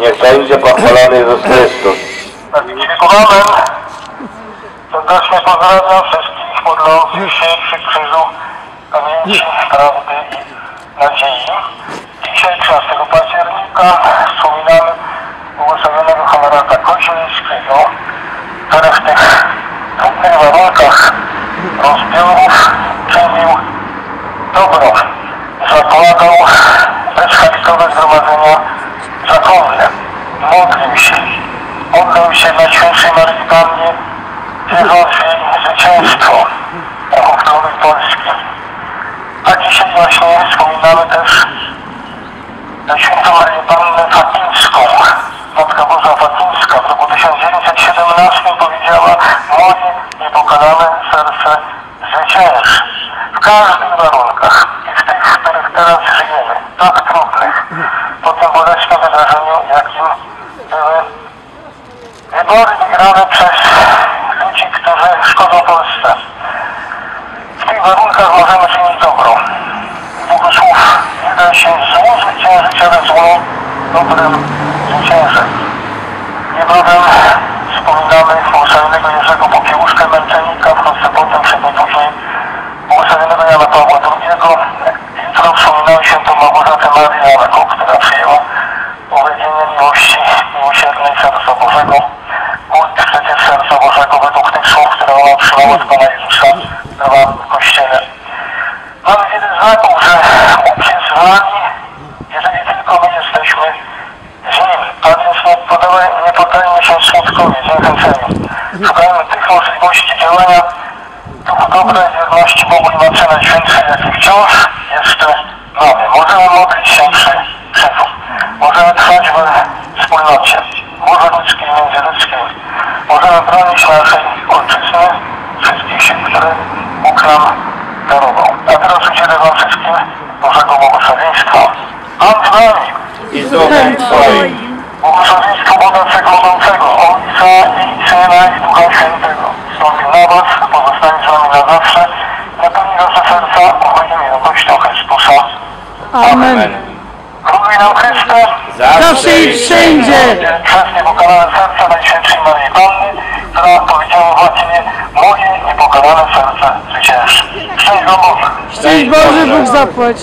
Niech będzie pochwalony Jezus Chrystus. Amen. Serdecznie pozdrawiam wszystkich modlących się przy krzyżu pamięci, prawdy i nadziei. Dzisiaj 13 października wspominamy błogosławionego Honorata Kozielskiego, który w tych trudnych warunkach rozbiorów czynił dobro. Zakładał bezhaktowe zgromadzenia zakonne. Modlił się. Oddał się na świętszej Maryi Pannie, wierząc w jej zwycięstwo Nowej Polski. A dzisiaj właśnie wspominamy też na świętą Marię Pannę Fatimską. Matka Boża Fatimska w roku 1917 powiedziała moje niepokalane serce zwycięży. W każdych warunkach i w tych, w których teraz żyjemy, tak trudnych, po tym bolesnym wydarzeniu, jakim były wybory wygrane przez ludzi, którzy szkodzą Polsce. W tych warunkach możemy czynić dobro. Długo słów nie da się złu zwyciężyć, ale zło dobrem zwycięży. Niebawem wspominamy błogosławionego Jerzego Popiełuszkę, otrzymała od Pana Jezusa w Kościele. Mamy wiele znaków, że nami, jeżeli tylko my jesteśmy z Nim. A więc nie, podawaj, nie poddajmy się smutkowi, zniechęceniu. Szukajmy tych możliwości działania duchu dobra i wierności Bogu i Matce Najświętszej, jaki wciąż jeszcze mamy. Możemy modlić się przy krzyżu. Możemy trwać we wspólnocie i międzyludzkiej. Możemy bronić naszej które Bóg nam darował. A teraz udzielę Wam wszystkim Bożego błogosławieństwa. Pan z nami. I z duchem Twoim. Błogosławieństwo Boga Wszechmogącego, Ojca i Syna i Ducha Świętego. Stąpi na Was, pozostanie z Wami na zawsze. Napełni Wasze serca pochodem miłością Chrystusa. Amen. Króluj nam Chryste, Zawsze i wszędzie. przez niepokalane serce Najświętszej Maryi Panny, która powiedziała w łacinie, moje niepokalane serce zwycięży. Szczęść Wam Boże. Szczęść Boże, Bóg zapłać.